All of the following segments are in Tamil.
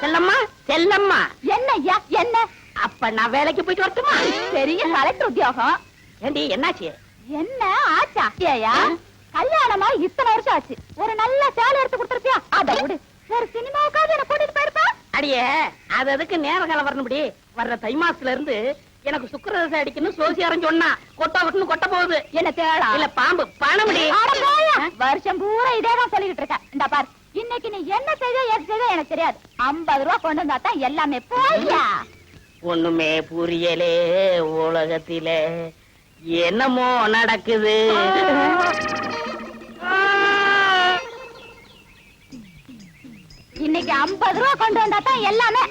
செல்லம்மா செல்லம்மா. என்ன ஐயா என்ன? அப்ப நான் வேலைக்கு போயிட்டு வரட்டுமா? பெரிய கலெக்டர் உத்தியோகம். ஏண்டி என்னாச்சு? என்ன ஆச்சா? ஐயா கல்யாணமா இத்தனை வருஷம் ஆச்சு. ஒரு நல்ல சேலை எடுத்து கொடுத்துருப்பியா? அத விடு. ஒரு சினிமாவுக்காவது என்ன கூட்டிட்டு போயிருப்பா? அடியே அது அதுக்கு நேர காலம் வரணும்படி? வர்ற தை மாசத்துல இருந்து எனக்கு சுக்கரதசை அடிக்கணும் சோசியாரம் சொன்னா கொட்டா கொட்டுன்னு கொட்ட போகுது. என்ன தேடா? இல்ல பாம்பு. போயா. வருஷம் பூரா இதேதான் சொல்லிட்டு இருக்க. இந்த பார். இன்னைக்கு நீ என்ன செய்த ஏது செய்த எனக்கு தெரியாது. ஐம்பது ரூபா கொண்டு வந்தா தான் எல்லாமே போய்யா. ஒண்ணுமே புரியலே உலகத்திலே. என்னமோ நடக்குது. இன்னைக்கு ஐம்பது ரூபா கொண்டு வந்தா தான் எல்லாமே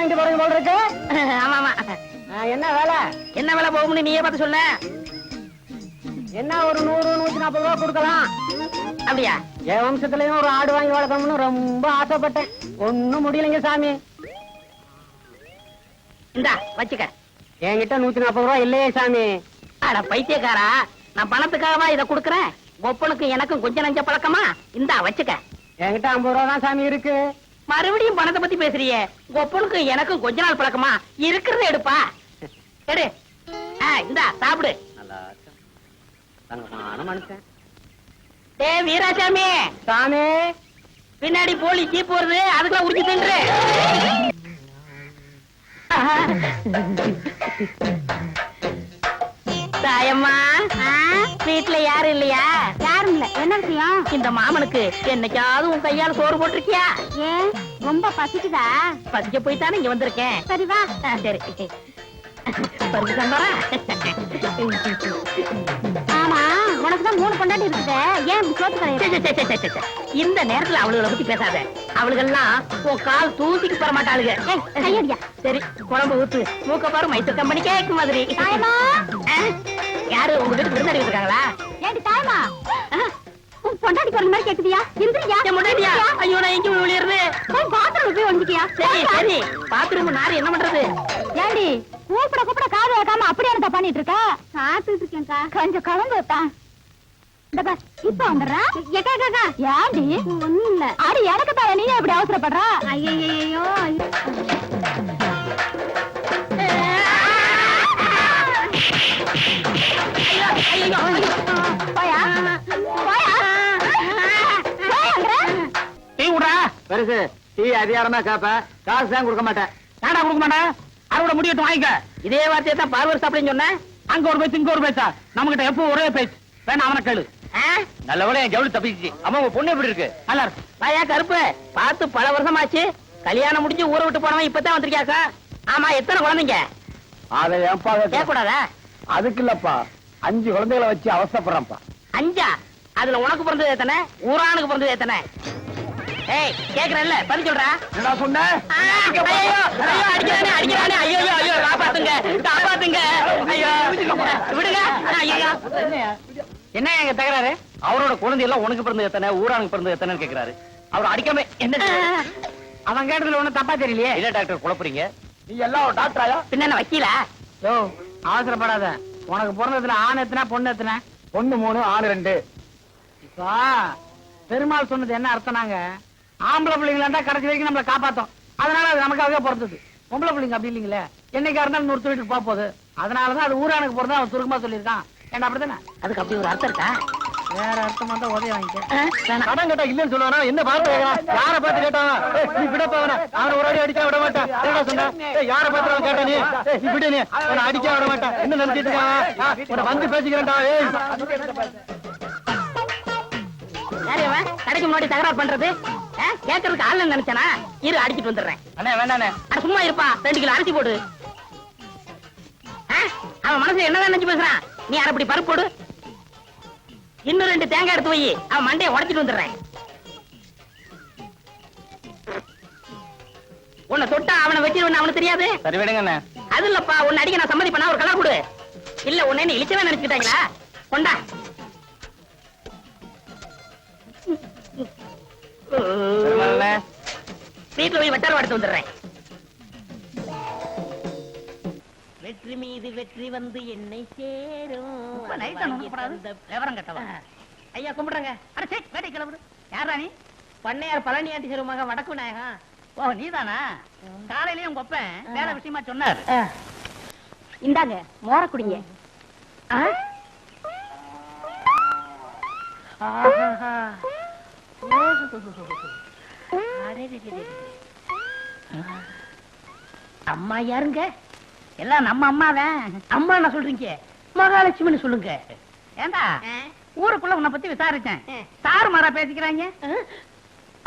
வாங்கிட்டு போறது போல இருக்கு. ஆமா ஆமா ஆ, என்ன வேலை? என்ன வேலை போகும்னு நீயே பார்த்து சொல்ல. என்ன ஒரு நூறு நூத்தி நாற்பது ரூபா கொடுக்கலாம்? அப்படியா? என் வம்சத்துலயும் ஒரு ஆடு வாங்கி வளர்க்கணும்னு ரொம்ப ஆசைப்பட்டேன். ஒண்ணும் முடியலைங்க சாமி. இந்தா வச்சுக்க. என்கிட்ட நூத்தி நாற்பது ரூபா இல்லையே சாமி. அட பைத்தியக்காரா நான் பணத்துக்காகவா இத குடுக்கறேன்? ஒப்பனுக்கு எனக்கும் கொஞ்சம் நஞ்ச பழக்கமா? இந்தா வச்சுக்க. என்கிட்ட ஐம்பது ரூபா தான் சாமி இருக்கு. மறுபடியும் பணத்தை பத்தி பேசுறியே? ஒப்பனுக்கு எனக்கும் கொஞ்ச நாள் பழக்கமா? இருக்கிறத எடுப்பா. எடு. இந்தா சாப்பிடு. மனுஷன். டே வீராசாமி. சாமி. பின்னாடி போலி ஜீப் வருது அதுக்குள்ள உரிச்சு தின்று. தாயம்மா வீட்டுல யாரும் இல்லையா? இல்ல என்ன விஷயம்? இந்த மாமனுக்கு என்னைக்காவது உன் கையால சோறு போட்டிருக்கியா? ஏன்? ரொம்ப பசிக்குதா? பசிக்க போய் தானே இங்க வந்திருக்கேன். சரி வா. ஆ, சரி. பருப்பு சாம்பாரா ஆமா மூணு பொண்டாட்டி இருக்குது. ஏன் சோத்து. இந்த நேரத்துல அவளுகளை பத்தி பேசாத. அவளுகெல்லாம் உன் கால் தூசிக்கு பெற மாட்டாளுங்க கையடியா. சரி குழம்பு ஊத்து மூக்க பாரு மைசூர் கம்பெனி கேக்கு மாதிரி? யாரு உங்க வீட்டுக்கு விருந்தாடி இருக்காங்களா? தாயமா உன் பொண்டாட்டி குரல் மாதிரி கேக்குதியா? இந்திரியா என் முன்னாடியா? ஐயோ நான் எங்க போய் பாத்ரூம் போய் வந்துட்டியா சரி சரி. பாத்ரூம் நாரு என்ன பண்றது? ஏண்டி கூப்பிட கூப்பிட காது வைக்காம அப்படியே என்ன பண்ணிட்டு இருக்க சாப்பிட்டு இருக்கேன்க்கா கொஞ்சம் கலந்து இந்த பார், இப்ப வந்துடுறா? எக்கா ஏண்டி? ஒண்ணும் இல்ல அடி எனக்கு தானே நீ எப்படி அவசரப்படுறா? ஐயோ. விடுறா பெருசு டீ அதிகாரமா கேப்ப. காசு தான் கொடுக்க மாட்டேன். ஏடா கொடுக்க மாட்டேன்? அறுவடை முடியட்டும் வாங்கிக்க. இதே வார்த்தையை தான் பார்வர் சாப்பிடுன்னு சொன்னேன். அங்க ஒரு பேச்சு இங்க ஒரு பேச்சா? நம்ம கிட்ட எப்போ ஒரே பேச்சு. வேணா அவனை கேளு. ஆ? நல்ல விட என் ஜவுளி தப்பிச்சு அம்மா உங்க பொண்ணு எப்படி இருக்கு? நல்லா இருக்கு. கருப்பு. பார்த்து பல வருஷமாச்சு. கல்யாணம் முடிஞ்சு ஊரை விட்டு போனவன் இப்பதான் வந்திருக்கியாக்கா ஆமா எத்தனை குழந்தைங்க? அதை ஏன்பா கேட்க கூடாதா அதுக்கு இல்லப்பா. அஞ்சு குழந்தைகளை வச்சு அவசரப்படுறேன்ப்பா. அஞ்சா? அதுல உனக்கு பிறந்தது எத்தனை? ஊரானுக்கு பிறந்தது எத்தனை? ஏய் கேக்குறேன்ல பதில் சொல்றா. என்ன சொன்ன? ஐயோ ஐயோ அடிக்கிறானே அடிக்கிறானே. ஐயோ ஐயோ ஐயோ காப்பாத்துங்க காப்பாத்துங்க. ஐயோ விடுங்க. ஐயோ என்ன எங்க தகராறு? அவரோட குழந்தை எல்லாம் உனக்கு பிறந்தது எத்தனை ஊரானுக்கு பிறந்தது எத்தனைன்னு கேக்குறாரு. அவர் அடிக்காம என்ன அவன் கேட்டதுல ஒண்ணும் தப்பா தெரியலையே? என்ன டாக்டர் குழப்பறீங்க? நீ எல்லாம் ஒரு டாக்டராயா பின்ன என்ன வக்கீலா? யோ அவசரப்படாத. உனக்கு பிறந்ததுல ஆண் எத்தனை பொண்ணு எத்தனை? பொண்ணு மூணு ஆணு ரெண்டு. இப்போ பெருமாள் சொன்னது என்ன அர்த்தம்னாங்க ஆம்பளை பிள்ளைங்களா இருந்தா கடைசி வரைக்கும் நம்மளை காப்பாத்தோம். அதனால அது நமக்காகவே பிறந்தது பொம்பளை பிள்ளைங்க அப்படி இல்லைங்களே? என்னைக்கா இருந்தாலும் நூறு வீட்டுக்கு போக போகுது. அதனாலதான் அது ஊரானுக்கு பிறந்தா அவன் சுருக்கமா சொல்லியிருக்கான். ஏன்டா அப்படித்தானே? அதுக்கு அப்படி ஒரு அர்த்தம் இருக்கா? வேற அர்த்தமா தான் உதவி வாங்கிக்க. கடன் கேட்டா இல்லன்னு சொல்லுவானா? என்ன பார்த்து யார பார்த்து கேட்டான் நீ விட போவன? அவன ஒரு அடி அடிக்க விட மாட்டான். என்னடா சொன்ன? யார பார்த்து அவன் கேட்டா நீ? நீ விடு நீ. அவன அடிக்க விட மாட்டான். என்ன நினைச்சிட்டு இருக்கான்? வந்து பேசிக்கிறேன்டா ஏய். யாரு இவன்? கடைக்கு முன்னாடி தகராறு பண்றது? கேட்கறதுக்கு ஆள் நினைச்சானா? இரு அடிச்சிட்டு வந்துடுறேன். அண்ணே வேண்டாண்ணே அட சும்மா இருப்பா. ரெண்டு கிலோ அரிசி போடு. ஆ, அவன் மனசுல என்னதான் நினைச்சு பேசுறான்? நீ அரைப்படி பருப்பு போடு? இன்னும் ரெண்டு தேங்காய் எடுத்து அவன் மண்டையை உடைச்சிட்டு வந்துடுறேன். உன்னை தொட்டா அவனை வச்சிருவன் அவனுக்கு தெரியாது? சரி அது இல்லப்பா. உன்னை அடிக்க நான் சம்மதி பண்ணா ஒரு கலர் கொடு. இல்ல உன்னை இழிச்சவே நினைச்சுக்கிட்டாங்களா? கொண்டா. வீட்டுல போய் வெட்டாரம் எடுத்து வந்துடுறேன். வெற்றி மீது வெற்றி வந்து என்னை சேரும். விவரம் கட்டவா? ஐயா கும்பிடுறங்க. அடச்சே வேட்டை கிளம்புது யாரா நீ பண்ணையார் பழனி ஆண்டி சிறு மகன் வடக்கு விநாயகம் ஓ நீதானா? காலையிலயும் உங்க ஒப்பன் வேலை விஷயமா சொன்னார். இந்தாங்க மோர குடிங்க. ஆஹா. அம்மா யாருங்க? எல்லாம் நம்ம அம்மாதான் அம்மா என்ன சொல்றீங்க? மகாலட்சுமின்னு சொல்லுங்க. ஏண்டா? ஊருக்குள்ள உன்னை பத்தி விசாரிச்சேன். தாறு மாறா பேசிக்கிறாங்க.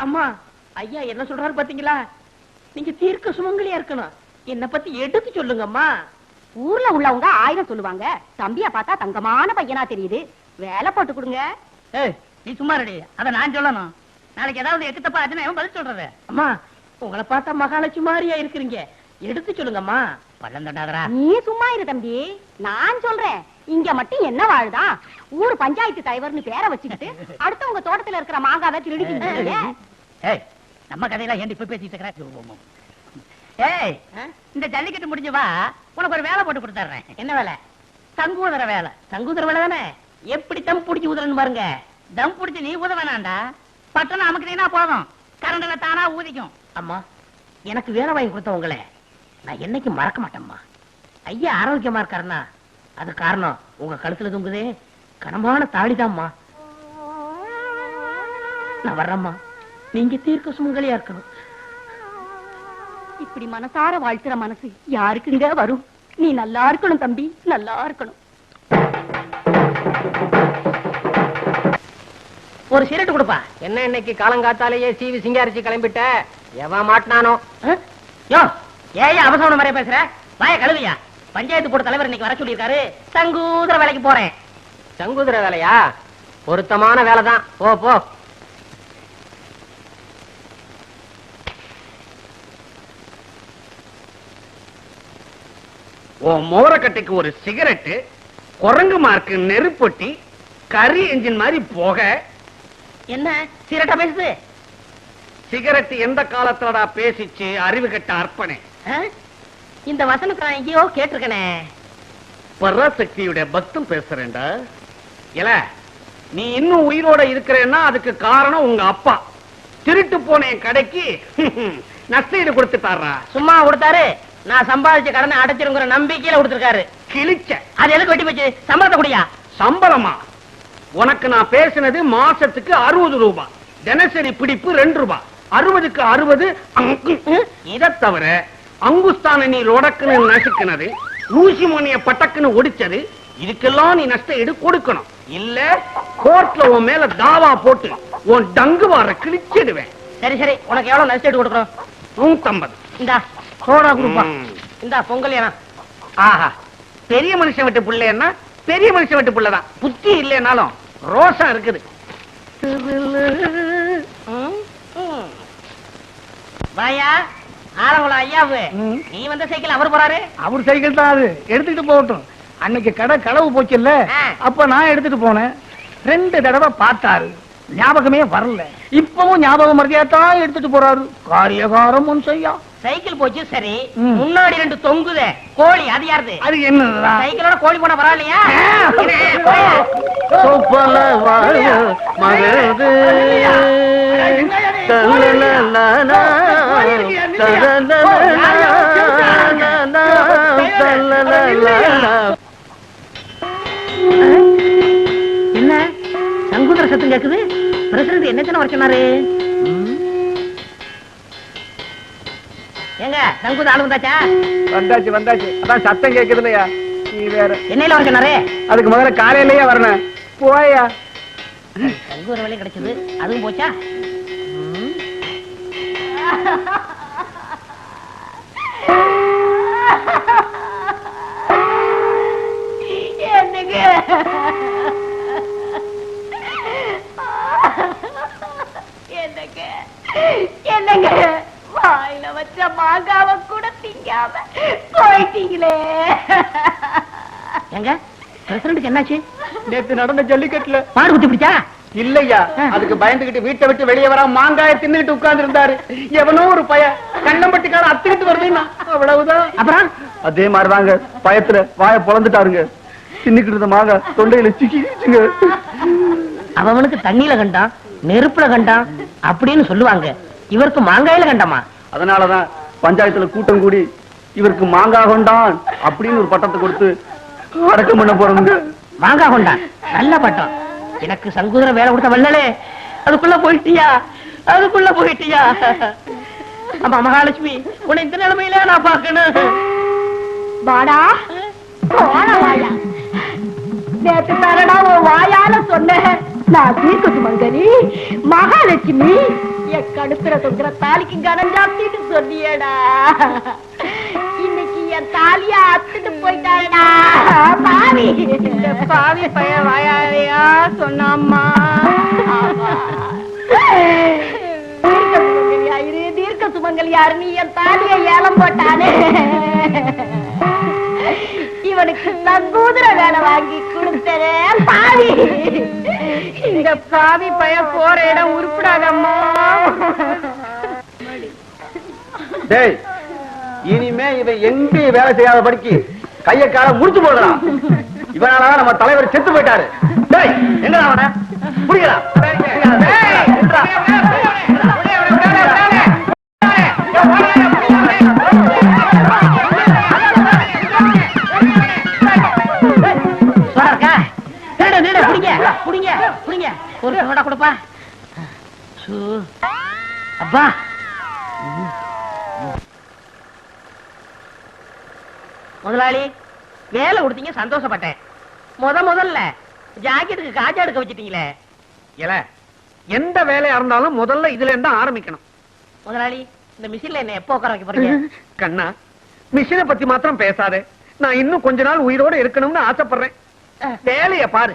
அம்மா ஐயா என்ன சொல்றாரு பாத்தீங்களா? நீங்க தீர்க்க சுமங்கலியா இருக்கணும். என்ன பத்தி எடுத்து சொல்லுங்க அம்மா ஊர்ல உள்ளவங்க ஆயிரம் சொல்லுவாங்க. தம்பிய பார்த்தா தங்கமான பையனா தெரியுது. வேலை போட்டு கொடுங்க. ஏய் நீ சும்மா ரெடி அத நான் சொல்லணும். நாளைக்கு ஏதாவது எக்கு தப்பா ஆச்சுன்னா பதில் சொல்றது. அம்மா உங்களை பார்த்தா மகாலட்சுமி மாதிரியா இருக்கிறீங்க. எடுத்து சொல்லுங்கம்மா. பள்ளம் தண்டாதரா நீ சும்மா இரு தம்பி. நான் சொல்றேன். இங்க மட்டும் என்ன வாழுதா? ஊர் பஞ்சாயத்து தலைவர்னு பேரை வச்சுக்கிட்டு அடுத்தவங்க தோட்டத்துல இருக்கிற மாங்காவை திருடிக்கிட்டு ஏய் நம்ம கதையெல்லாம் ஏன் இப்ப பேசிட்டு இருக்கிற? ஏய் இந்த ஜல்லிக்கட்டு முடிஞ்சு வா. உனக்கு ஒரு வேலை போட்டு கொடுத்துறேன் என்ன வேலை? தங்குவதற வேலை. தங்குதர வேலை தானே? எப்படி தம் பிடிச்சி உதறன்னு பாருங்க. தம் புடிச்சு நீ ஊத வேணாண்டா பட்டணம் அமுக்குனீங்கன்னா போதும். கரண்ட்ல தானா ஊதிக்கும். அம்மா எனக்கு வேலை வாங்கி கொடுத்தவங்களே நான் என்னைக்கு மறக்க மாட்டேம்மா. ஐயா ஆரோக்கியமா இருக்காருன்னா அது காரணம் உங்க கழுத்துல தொங்குதே. கனமான தாடிதாம்மா. நான் வர்றேம்மா. நீங்க தீர்க்க சுமங்கலியா இருக்கணும். இப்படி மனசார வாழ்த்துற மனசு யாருக்குங்க வரும்? நீ நல்லா இருக்கணும் தம்பி நல்லா இருக்கணும். ஒரு சிரட்டு கொடுப்பா. என்ன இன்னைக்கு காலங்காத்தாலேயே சீவி சிங்காரிச்சு கிளம்பிட்ட? எவன் மாட்டினானோ? யோ அவசரம் மாதிரியா பேசுற? வாய கழுவியா? பஞ்சாயத்து போர்டு தலைவர் இன்னைக்கு வர சொல்லியிருக்காரு. தங்கூதர வேலைக்கு போறேன். சங்குதிர வேலையா? பொருத்தமான வேலைதான். போ போ. உன் மோரக்கட்டைக்கு ஒரு சிகரெட்டு குரங்கு மார்க்கு நெருப்பொட்டி கரி என்ஜின் மாதிரி போக என்ன? சிரட்டா பேசுது? சிகரெட் எந்த காலத்துலடா பேசிச்சு? அறிவு கட்ட அர்ப்பணே? இந்த வசனத்தை நான் எங்கேயோ கேட்டிருக்கனே. பராசக்தியுடைய பக்தம் பேசுறேன்டா. இல்ல நீ இன்னும் உயிரோட இருக்கிறேன்னா அதுக்கு காரணம் உங்க அப்பா. திருட்டு போன என் கடைக்கு நஷ்டஈடு கொடுத்துட்டாரா சும்மா கொடுத்தாரு. நான் சம்பாதிச்ச கடனை அடைச்சிருங்கிற நம்பிக்கையில கொடுத்திருக்காரு. கிழிச்ச. அது எதுக்கு வெட்டி போச்சு? சம்பளத்தை குடியா? சம்பளமா? உனக்கு நான் பேசினது மாசத்துக்கு அறுபது ரூபாய் தினசரி பிடிப்பு ரெண்டு ரூபாய் அறுபதுக்கு அறுபது இதை தவிர அங்குஸ்தான நீ ரொடக்குன்னு நசுக்குனது ஊசி மணிய பட்டக்குன்னு ஒடிச்சது இதுக்கெல்லாம் நீ நஷ்ட ஈடு கொடுக்கணும். இல்ல கோர்ட்ல உன் மேல தாவா போட்டு உன் டங்கு வார கிழிச்சிடுவேன். சரி சரி. உனக்கு எவ்வளவு நஷ்டம் கொடுக்கணும்? நூத்தம்பது. இந்தா சோடா கொடுப்பா. இந்தா பொங்கல் ஆஹா. பெரிய மனுஷன் விட்டு புள்ளைன்னா பெரிய மனுஷன் விட்டு புள்ளதான் புத்தி இல்லைனாலும் ரோசம் இருக்குது. வாயா ஆரவள ஐயாவு. நீ வந்த சைக்கிள் அவர் போறாரு? அவர் சைக்கிள் தான் அது. எடுத்துட்டு போகட்டும். அன்னைக்கு கடை களவு போச்சுல்ல ஆ. அப்ப நான் எடுத்துட்டு போனேன். ரெண்டு தடவை பார்த்தாரு. ஞாபகமே வரல. இப்பவும் ஞாபகம் மறதியா தான் எடுத்துட்டு போறாரு. காரியகாரம் முன் செய்யா. சைக்கிள் போச்சு சரி. முன்னாடி ரெண்டு தொங்குதே கோழி அது யாருது அது என்னதான் சைக்கிளோட கோழி போன பரவாயில்லையா. என்ன. என்ன சங்குதர சத்தம் கேக்குது பிரசிடண்ட் என்ன வர சொன்னாரு ஏங்க சங்குத ஆளு வந்தாச்சா? வந்தாச்சு வந்தாச்சு. அதான் சத்தம் கேக்குது இல்லையா நீ வேற. என்னையில வர சொன்னாரு? அதுக்கு முதல்ல காலையிலேயே வரணும் போயா. வேலையும் கிடைச்சது. அதுவும் போச்சா? என்னங்க? என்னங்க? என்னங்க? வாயில வச்ச மாங்காவ கூட திங்காம போயிட்டீங்களே. ஏங்க பிரசிடண்ட்டுக்கு என்னாச்சு? நேத்து நடந்த ஜல்லிக்கட்டுல. மாடு குத்தி பிடிச்சா? இல்லையா அதுக்கு பயந்துகிட்டு வீட்டை விட்டு வெளியே வர மாங்காய தின்னுகிட்டு உட்கார்ந்து இருந்தாரு எவனோ ஒரு பய கண்ணம்பட்டிக்கார அத்துக்கிட்டு வருதுன்னா அவ்வளவுதான். அப்புறம்? அதே மாதிரிதாங்க பயத்துல வாய பொழந்துட்டாருங்க. தின்னுக்கிட்டு இருந்த மாங்காய் தொண்டையில சிக்கிச்சுங்க அவனுக்கு தண்ணியில கண்டான் நெருப்புல கண்டான் அப்படின்னு சொல்லுவாங்க. இவருக்கு மாங்காயில கண்டமா? அதனாலதான் பஞ்சாயத்துல கூட்டம் கூடி இவருக்கு மாங்காய் கொண்டான் அப்படின்னு ஒரு பட்டத்தை கொடுத்து அடக்கம் பண்ண போறோம்ங்க. மாங்காய் கொண்டான். நல்ல பட்டம். எனக்கு சங்கூதர வேலை கொடுத்த வல்லலே அதுக்குள்ள போயிட்டியா? அதுக்குள்ள போயிட்டியா? அம்மா மகாலட்சுமி உன்னை இந்த நிலைமையில நான் பார்க்கணும். வாடா. போன வாயா நேத்து தரடா வாயால சொன்னேன். சுமங்கலி மகாலட்சுமி என் கடுப்புல தொங்குற தாலிக்கு கனம் ஜாஸ்தின்னு சொன்னியேடா. இன்னைக்கு என் தாலிய அத்துட்டு போயிட்டாடா பாவி. இந்த பாவி பைய வாயாலையா சொன்னாம்மா? தீர்க்க சுமங்கலியாரு நீ என் தாலிய ஏலம் போட்டானே. இவனுக்கு நங்கூதுர வேலை வாங்கி கொடுத்ததே பாவி. இந்த பாவி பய போற இடம் உருப்படாதம்மா. டேய் இனிமே இவன் எங்க வேலை செய்யாத படிக்கு கைய கால முடிச்சு போடுறான் இவனால நம்ம தலைவர் செத்து போயிட்டாரு. டேய் எங்கடா அவன? புரியலா. சோடா சோடா கொடுப்பா. அப்பா. முதலாளி வேலை கொடுத்தீங்க சந்தோஷப்பட்டேன். முத முதல்ல ஜாக்கெட்டுக்கு காஜா எடுக்க வச்சிட்டீங்களே. இல்ல எந்த வேலையா இருந்தாலும் முதல்ல இதுல இருந்து ஆரம்பிக்கணும். முதலாளி இந்த மிஷின்ல என்ன எப்போ உட்கார வைக்க போறீங்க? கண்ணா மிஷினை பத்தி மாத்திரம் பேசாதே. நான் இன்னும் கொஞ்ச நாள் உயிரோட இருக்கணும்னு ஆசைப்படுறேன். வேலைய பாரு.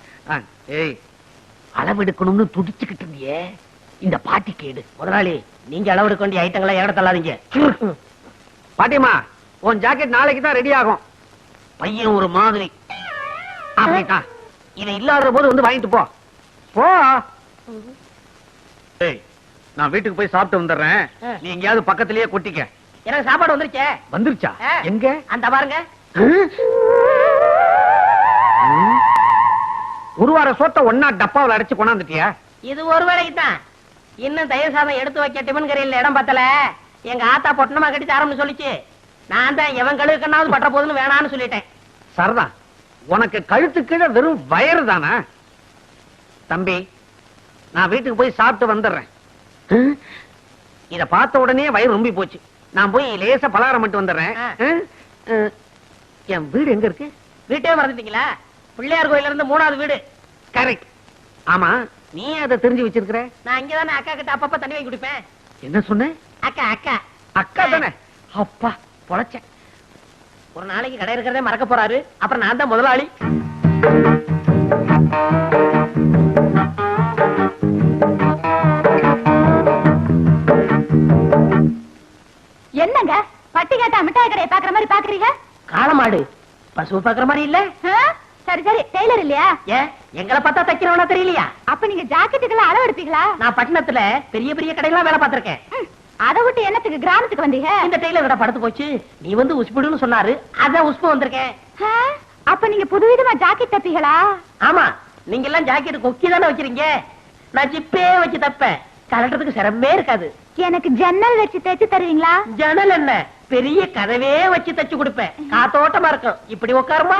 ஏய் அளவு எடுக்கணும்னு துடிச்சுக்கிட்டு இருந்தியே. இந்த பாட்டி கேடு. முதலாளி நீங்க அளவெடுக்க வேண்டிய ஐட்டங்களை ஏட தள்ளாதீங்க? பாட்டிமா உன் ஜாக்கெட் நாளைக்கு தான் ரெடி ஆகும். பையன் ஒரு மாதிரி. அப்படித்தான் இதை இல்லாத போது வந்து வாங்கிட்டு போ. போ. ஏய் நான் வீட்டுக்கு போய் சாப்பிட்டு வந்துடுறேன். நீ எங்கேயாவது பக்கத்திலேயே கொட்டிக்க. எனக்கு சாப்பாடு வந்துருச்சே. வந்துருச்சா. எங்க? அந்த பாருங்க. ஒரு வார சோத்த ஒன்னா டப்பாவில் அடைச்சு கொண்டாந்துட்டியா? இது ஒரு வேலைக்கு தான் இன்னும் தயிர் சாதம் எடுத்து வைக்க டிபன் கரையில் இடம் பத்தல. எங்க ஆத்தா பொட்டணமா கட்டி தரம்னு சொல்லிச்சு. நான் தான் எவன் கழுவுக்கண்ணாவது பட்ட போதுன்னு வேணான்னு சொல்லிட்டேன். சரதா உனக்கு கழுத்து கீழே வெறும் வயறு தானா? தம்பி நான் வீட்டுக்கு போய் சாப்பிட்டு வந்துடுறேன்? இத பார்த்த உடனே வயிறு ரொம்பி போச்சு. நான் போய் லேசா பலகாரம் மட்டும் வந்துடுறேன். என் வீடு எங்க இருக்கு? வீட்டே மறந்துட்டீங்களா? பிள்ளையார் கோயில்ல இருந்து மூணாவது வீடு. கரெக்ட் ஆமா நீ அதை தெரிஞ்சு வச்சிருக்கிற? நான் இங்கதானே அக்கா கிட்ட அப்பப்ப தண்ணி வாங்கி குடிப்பேன். என்ன சொன்ன? அக்கா அக்கா. அக்கா தானே? அப்பா பொழைச்சேன் ஒரு நாளைக்கு கடை இருக்கிறதே மறக்க போறாரு. அப்புறம் நான் தான் முதலாளி. என்னங்க? பட்டி கேட்டா மிட்டாய் கடையை பாக்குற மாதிரி பாக்குறீங்க காளமாடு பசு பாக்குற மாதிரி இல்ல? ஆ? சரி சரி டெய்லர் இல்லையா? ஏன் எங்களை பார்த்தா தைக்கிறவனா தெரியலையா? அப்ப நீங்க ஜாக்கெட்டுக்கெல்லாம் அளவு எடுப்பீங்களா நான் பட்டணத்துல பெரிய பெரிய கடையெல்லாம் வேலை பார்த்திருக்கேன். அதை விட்டு என்னத்துக்கு கிராமத்துக்கு வந்தீங்க? இந்த டெய்லர் கடை படுத்து போச்சு. நீ வந்து உஸ்புடுன்னு சொன்னாரு. அதான் உஸ்பு வந்திருக்கேன்? அப்ப நீங்க புதுவிதமா ஜாக்கெட் தப்பீங்களா? ஆமா நீங்க எல்லாம் ஜாக்கெட் கொக்கி தானே வச்சிருக்கீங்க நான் ஜிப்பே வச்சு தப்பேன். கலட்டுறதுக்கு சிரமமே இருக்காது. எனக்கு ஜன்னல் வச்சு தைச்சு தருவீங்களா? ஜன்னல் என்ன? பெரிய கதவே வச்சு தச்சு கொடுப்பேன். காத்தோட்டமா இருக்கும். இப்படி உட்காருமா?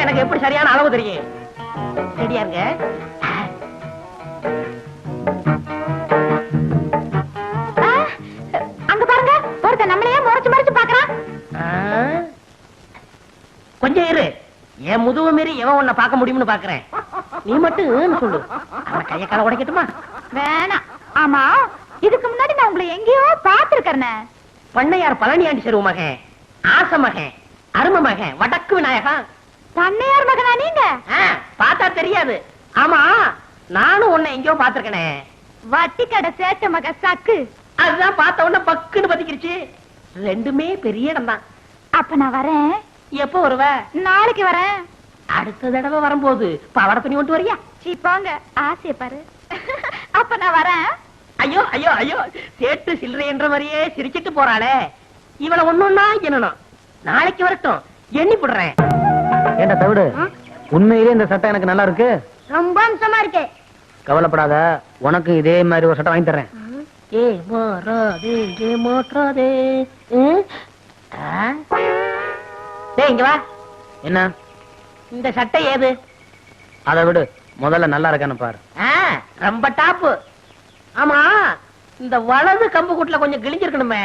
எனக்கு எப்படி சரியான அளவு தெரியும்? பார்க்க முடியும்னு பாக்குறேன். நீ மட்டும் சொல்லு. அவன் கைய கால உடைக்கட்டுமா? வேணாம் ஆமா இதுக்கு முன்னாடி நான் உங்களை எங்கேயோ பாத்துருக்கேன் பண்ணையார் பழனியாண்டி செருவு மகன் ஆச மகன் அரும மகன் வடக்கு விநாயகன் பண்ணையார் மகனா நீங்க? பார்த்தா தெரியாது. ஆமா நானும் உன்னை எங்கேயோ பாத்திருக்கனே வட்டி கடை சேட்ட மக சக்கு. அதுதான் பார்த்த உடனே பக்குன்னு பத்திக்கிருச்சு. ரெண்டுமே பெரிய இடம் தான் அப்ப நான் வரேன். எப்போ வருவ? நாளைக்கு வரேன். அடுத்த தடவை வரும்போது பவட துணி கொண்டு வரியா? சீ போங்க. ஆசைய பாரு. அப்ப நான் வரேன். ஐயோ ஐயோ ஐயோ. சேட்டு சில்லறை என்ற மாதிரியே சிரிச்சிட்டு போறாளே. இவள ஒண்ணுன்னா என்னணும்? நாளைக்கு வரட்டும். எண்ணி போடுறேன். ஏண்டா தவிடு? உண்மையிலே இந்த சட்டை எனக்கு நல்லா இருக்கு. ரொம்ப அம்சமா இருக்கு. கவலைப்படாத. உனக்கு இதே மாதிரி ஒரு சட்டை வாங்கி தர்றேன். ஏ மாறாதே ஏ மாற்றாதே. இங்க வா. என்ன? இந்த சட்டை ஏது? அதை விடு. முதல்ல நல்லா இருக்கான்னு பாரு. ரொம்ப டாப்பு. ஆமா இந்த வலது கம்பு கூட்டுல கொஞ்சம் கிழிஞ்சிருக்கணுமே?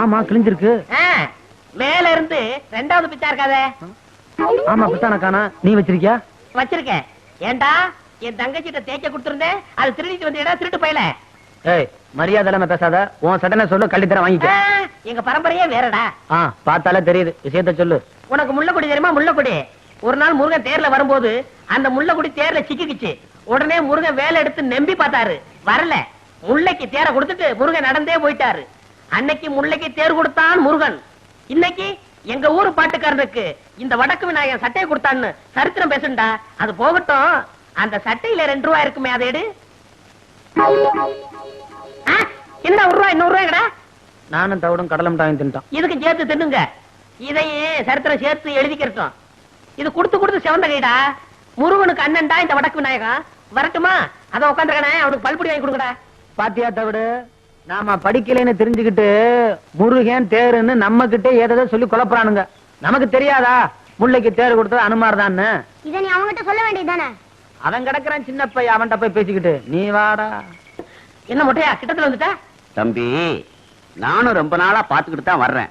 ஆமா கிழிஞ்சிருக்கு. மேல இருந்து ரெண்டாவது பிச்சா இருக்காதே. ஆமா பித்தான காணா நீ வச்சிருக்கியா? வச்சிருக்கேன். ஏண்டா என் தங்கச்சிட்ட தேய்க்க கொடுத்திருந்தேன் அது திருடிட்டு வந்தீடா திருட்டு போயல. ஏய் மரியாதை இல்லாம பேசாத. உன் சட்டனை சொல்லு கள்ளி தர வாங்கிக்க. எங்க பரம்பரையே வேறடா. ஆ பார்த்தாலே தெரியுது. விஷயத்த சொல்லு. உனக்கு முள்ளக்குடி தெரியுமா? முள்ளக்குடி. ஒரு நாள் முருகன் தேர்ல வரும்போது அந்த முள்ளக்குடி தேர்ல சிக்கிக்குச்சு. உடனே முருகன் வேலை எடுத்து நம்பி பார்த்தாரு. வரல. முல்லைக்கு தேரை கொடுத்துட்டு முருகன் நடந்தே போயிட்டாரு. அன்னைக்கு முல்லைக்கு தேர் கொடுத்தான் முருகன். இன்னைக்கு எங்க ஊரு பாட்டுக்காரனுக்கு இந்த வடக்கு விநாயகன் சட்டையை கொடுத்தான்னு சரித்திரம் பேசுண்டா? அது போகட்டும். அந்த சட்டையில ரெண்டு ரூபாய் இருக்குமே அதை எடு. என்ன ஒரு ரூபாய் இன்னொரு ரூபாய்டா நானும் தவிடும் கடலை மிட்டாய் வாங்கி தின்ட்டான். இதுக்கு சேர்த்து தின்னுங்க. இதையே சரித்திரம் சேர்த்து எழுதிக்கிறட்டும் இது கொடுத்து கொடுத்து சிவந்த கைடா. முருகனுக்கு அண்ணன்டா இந்த வடக்கு விநாயகம் வரட்டுமா? அத உட்காந்துருக்கனே அவனுக்கு பல்புடி வாங்கி கொடுங்கடா. பாத்தியா தவிடு? நாம படிக்கலைன்னு தெரிஞ்சுக்கிட்டு முருகன் தேருன்னு நம்ம கிட்டே ஏதோ சொல்லி குழப்பறானுங்க. நமக்கு தெரியாதா? முல்லைக்கு தேர் கொடுத்தது அனுமார்தான்னு. இத நீ அவங்ககிட்ட சொல்ல வேண்டியதுதானே? அவன் கிடக்குறான் சின்ன பையன் அவன்கிட்ட போய் பேசிக்கிட்டு. நீ வாடா. என்ன மொட்டையா? கிட்டத்துல வந்துட்டா? தம்பி நானும் ரொம்ப நாளா பாத்துக்கிட்டு தான் வர்றேன்.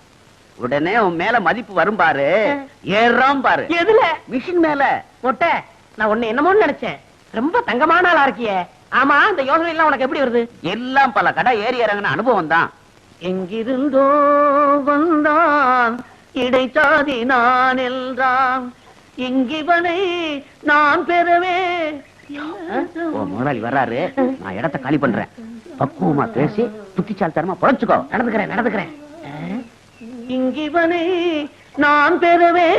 உடனே உன் மேல மதிப்பு வரும் பாரு. ஏறாம் பாரு. எதுல? மிஷின் மேல. மொட்டை. நான் உன்னை என்னமோன்னு நினைச்சேன். ரொம்ப தங்கமான ஆளா இருக்கியே. ஆமா இந்த யோசனை எல்லாம் உனக்கு எப்படி வருது? எல்லாம் பல கடை ஏறி இறங்கின அனுபவம் தான். எங்கிருந்தோ வந்தான். இடைச்சாதி நான் என்றான் இங்கிவனை நான் பெறவே. முதலாளி வர்றாரு. நான் இடத்த காலி பண்றேன். பக்குவமா பேசி புத்திச்சாலித்தனமா பொழைச்சுக்கோ. நடந்துக்கிறேன் நடந்துக்கிறேன். இங்கிவனை நான் பெறவே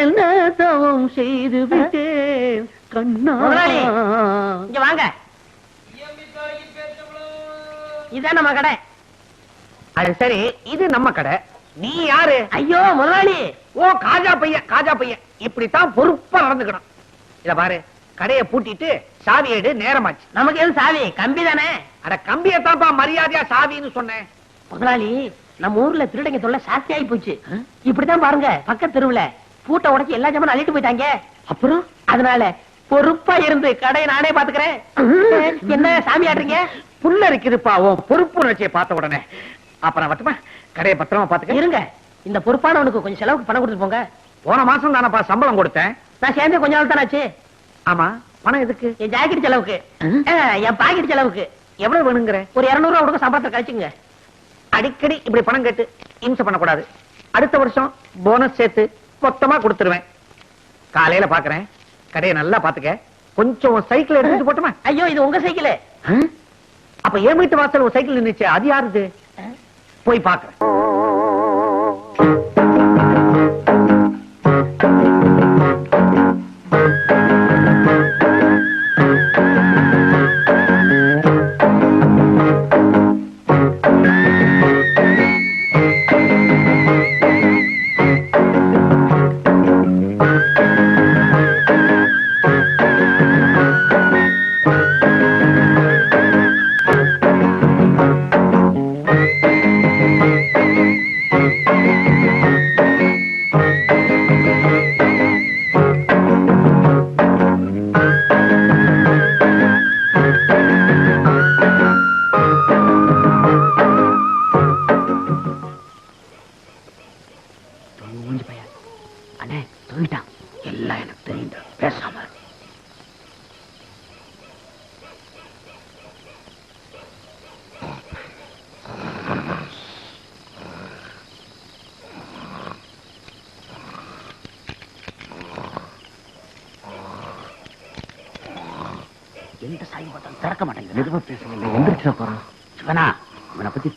என்ன தவம் செய்து விட்டேன் கண்ணா இங்க வாங்க. இதான் நம்ம கடை. அது சரி இது நம்ம கடை. நீ யாரு? ஐயோ முதலாளி. ஓ காஜா பையன் காஜா பையன். இப்படித்தான் பொறுப்பா நடந்துக்கணும். இத பாரு கடையை பூட்டிட்டு சாவி எடு நேரமாச்சு. நமக்கு எது சாவி? கம்பி தானே? அட கம்பியத்தான்ப்பா மரியாதையா சாவின்னு சொன்னேன். முதலாளி நம்ம ஊர்ல திருடங்க தொல்லை சாஸ்தி ஆகி போச்சு இப்படித்தான் பாருங்க பக்கத்து தெருவுல பூட்டை உடைச்சு எல்லா ஜாமான் அள்ளிட்டு போயிட்டாங்க. அப்புறம்? அதனால பொறுப்பா இருந்து கடையை நானே பாத்துக்கிறேன் என்ன சாமி ஆடுறீங்க? புல்ல இருக்குதுப்பா உன் பொறுப்பு உணர்ச்சியை பார்த்த உடனே. அப்புறம் வட்டுமா கடையை பத்திரமா பாத்துக்க இருங்க இந்த பொறுப்பானவனுக்கு கொஞ்சம் செலவுக்கு பணம் கொடுத்துட்டு போங்க. போன மாசம் தானப்பா சம்பளம் கொடுத்தேன். நான் சேர்ந்து கொஞ்ச நாள் தானே ஆச்சு ஆமா பணம் எதுக்கு? என் ஜாக்கெட் செலவுக்கு. என் பாக்கெட் செலவுக்கு. எவ்வளவு வேணுங்கிற? ஒரு இருநூறு ரூபா கொடுக்க சம்பளத்தை கழிச்சுங்க. அடிக்கடி இப்படி பணம் கேட்டு இம்சை பண்ணக்கூடாது. அடுத்த வருஷம் போனஸ் சேர்த்து மொத்தமா கொடுத்துருவேன். காலையில பாக்குறேன். கடையை நல்லா பாத்துக்க கொஞ்சம் சைக்கிள் எடுத்துட்டு போட்டுமா? ஐயோ இது உங்க சைக்கிள் அப்ப என் வீட்டு வாசல் ஒரு சைக்கிள் நின்னுச்சு? அது யாருது போய் பாக்குறேன்.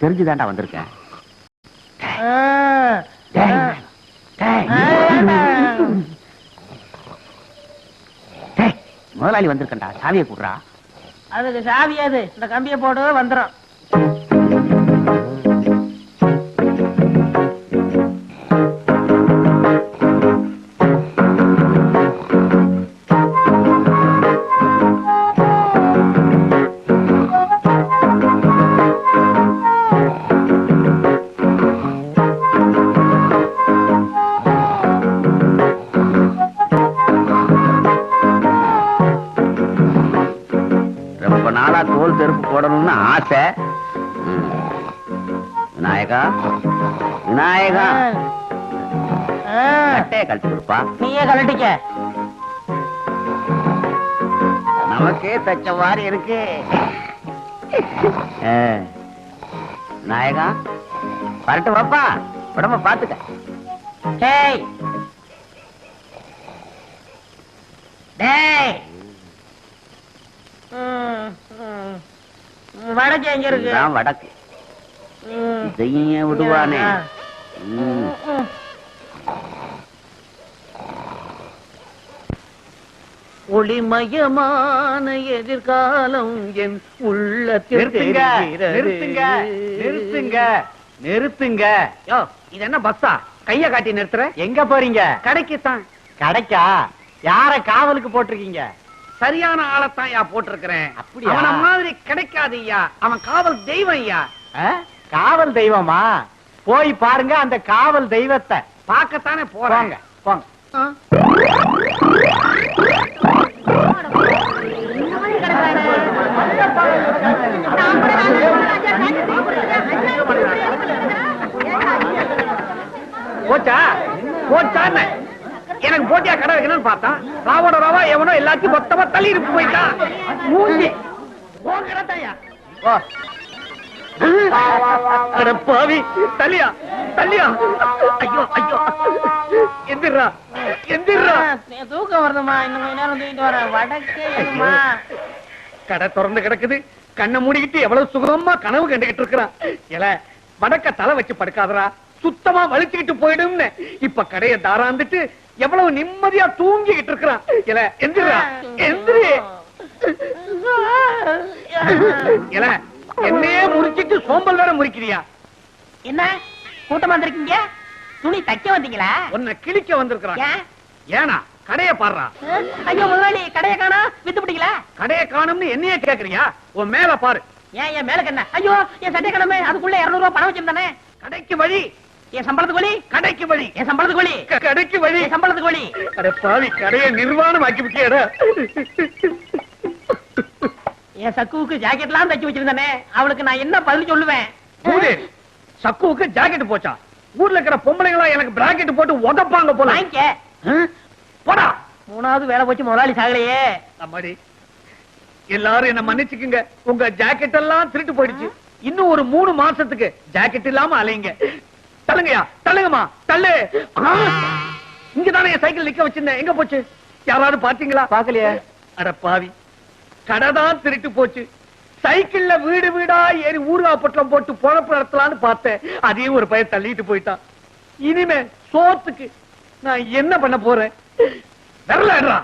தெரிஞ்சுதான்டா வந்திருக்கேன். முதலாளி வந்திருக்கண்டா சாவியை கூடுறா. அதுக்கு சாவியாது இந்த கம்பியை போடு வந்துரும் விநாயகா. கட்டையை கழட்டி கொடுப்பா. நீயே கலட்டிக்க நமக்கே தச்ச மாதிரி இருக்கு. ஆ. விநாயகா வரட்டு வாப்பா. உடம்ப பாத்துக்க. டேய். டேய். வடக்கு எங்க இருக்கு? வடக்கு. இதையும் விடுவானே. ஒளிமயமான எதிர்காலம் என் உள்ளத்தில் நிறுத்துங்க. நிறுத்துங்க நிறுத்துங்க நிறுத்துங்க. யோ இது என்ன பஸ்ஸா? கைய காட்டி நிறுத்துற? எங்க போறீங்க? கடைக்கு தான் கடைக்கா? யார காவலுக்கு போட்டிருக்கீங்க? சரியான ஆளைத்தான் யா போட்டிருக்கிறேன். அப்படியா? அவன மாதிரி கிடைக்காது ஐயா அவன் காவல் தெய்வம் ஐயா? காவல் தெய்வமா? போய் பாருங்க அந்த காவல் தெய்வத்தை. பார்க்கத்தானே போறாங்க போங்க போச்சா? போச்சான்னு எனக்கு போட்டியா கடை வைக்கணும்னு பார்த்தான் ராவோட ராவா எவனோ எல்லாத்தையும் மொத்தமா தள்ளி இருக்கு போயிட்டான் மூஞ்சி. உன் கடை தான்யா. போ. அட பாவி தள்ளியா தள்ளியா. ஐயோ ஐயோ. எந்திரா எந்திரா. தூக்கம் வருதுமா இன்னும் கொஞ்ச நேரம் தூக்கிட்டு கடை திறந்து கிடக்குது. கண்ணை மூடிக்கிட்டு எவ்வளவு சுகமா கனவு கண்டுகிட்டு இருக்கிறான். எல வடக்க தலை வச்சு படுக்காதடா. சுத்தமா வலிச்சுக்கிட்டு போயிடும்னு. இப்ப கடைய தாராந்துட்டு எவ்வளவு நிம்மதியா தூங்கிக்கிட்டு இருக்கிறான். எல எந்திரா எந்திரி. எல என்னையே முறிச்சிட்டு சோம்பல் வேற முறிக்கிறியா? என்ன? கூட்டமா வந்திருக்கீங்க? துணி தைக்க வந்தீங்களா? உன்னை கிழிக்க வந்திருக்கிறான். ஏன்? கடைய பாடுறா. ஆ, ஐயோ முதலாளி கடையை காணா? வித்து பிடிக்கல? கடைய காணும்னு என்னையே கேக்குறியா? உன் மேல பாரு. ஏன் என் மேல கண்ண? ஐயோ என் சட்டை கிழமை அதுக்குள்ள இருநூறு ரூபாய் பணம் வச்சிருந்தானே கடைக்கு வழி. என் சம்பளத்துக்கு வழி? கடைக்கு வழி. என் சம்பளத்துக்கு வழி? கடைக்கு வழி. சம்பளத்துக்கு வழி? அட பாவி கடையை நிர்வாணம் ஆக்கி விட்டியடா. என் சக்குவுக்கு ஜாக்கெட்லாம் தைச்சு வச்சிருந்தானே அவளுக்கு நான் என்ன பதில் சொல்லுவேன்? சக்குவுக்கு ஜாக்கெட் போச்சா? ஊர்ல இருக்கிற பொம்பளைங்களா எனக்கு பிராக்கெட் போட்டு உதப்பாங்க போல? போடா. மூணாவது வேலை போச்சு முதலாளி சாகலையே. அம்மாடி எல்லாரும் என்ன மன்னிச்சுக்குங்க. உங்க ஜாக்கெட் எல்லாம் திருட்டு போயிடுச்சு. இன்னும் ஒரு மூணு மாசத்துக்கு ஜாக்கெட் இல்லாம அலையுங்க. தள்ளுங்கயா தள்ளுங்கம்மா தள்ளு! இங்கதானே என் சைக்கிள் நிக்க வச்சிருந்தேன். எங்க போச்சு? யாராவது பாத்தீங்களா பாக்கலையே அட பாவி. கடைதான் திருட்டு போச்சு. சைக்கிள்ல வீடு வீடா ஏறி ஊறுகா பொட்டலம் போட்டு பொழப்பு நடத்தலாம்னு பார்த்தேன். அதையும் ஒரு பையன் தள்ளிட்டு போயிட்டான். இனிமே சோத்துக்கு நான் என்ன பண்ண போறேன்? வரலடா